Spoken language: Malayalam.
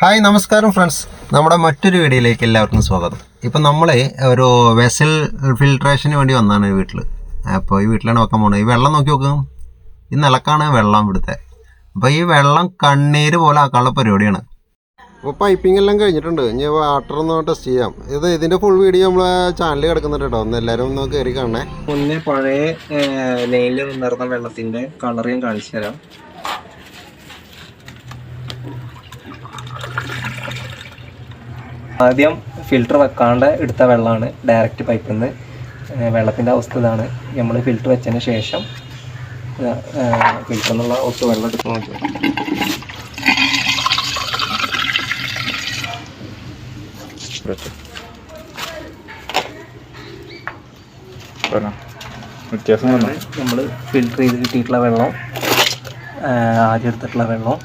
ഹായ് നമസ്കാരം ഫ്രണ്ട്സ്. നമ്മുടെ മറ്റൊരു വീഡിയോയിലേക്ക് എല്ലാവർക്കും സ്വാഗതം. ഇപ്പം നമ്മൾ ഒരു വെസൽ ഫിൽട്രേഷന് വേണ്ടി വന്നതാണ് വീട്ടിൽ അപ്പോൾ ഈ വീട്ടിലാണ് വെക്കാൻ പോകുന്നത് ഈ വെള്ളം നോക്കി നോക്കും. ഈ നിലക്കാണ് വെള്ളം ഇവിടുത്തെ. അപ്പോൾ ഈ വെള്ളം കണ്ണീര് പോലെ ആക്കാനുള്ള പരിപാടിയാണ്. അപ്പോൾ പൈപ്പിംഗ് എല്ലാം കഴിഞ്ഞിട്ടുണ്ട്. ഇനി വാട്ടർ ഒന്ന് ടെസ്റ്റ് ചെയ്യാം. ഇത് ഇതിന്റെ ഫുൾ വീഡിയോ നമ്മളെ ചാനലിൽ കിടക്കുന്നുണ്ട് കേട്ടോ. ഒന്ന് എല്ലാവരും ഒന്ന് കയറി കാണണേ. മുന്നേ പഴയ ലൈനിൽ നിന്നിരുന്ന വെള്ളത്തിന്റെ കളർ ഞാൻ കാണിച്ചു തരാം. ആദ്യം ഫിൽറ്റർ വെക്കാണ്ട് എടുത്ത വെള്ളമാണ് ഡയറക്റ്റ് പൈപ്പിൽ നിന്ന് വെള്ളത്തിന്റെ അവസ്ഥ ഇതാണ്. നമ്മൾ ഫിൽറ്റർ വെച്ചതിന് ശേഷം ഫിൽറ്ററിൽ നിന്നുള്ള ഒത്ത് വെള്ളം എടുത്ത് നോക്കി. നമ്മൾ ഫിൽറ്റർ ചെയ്ത് കിട്ടിയിട്ടുള്ള വെള്ളം ആദ്യം എടുത്തിട്ടുള്ള വെള്ളം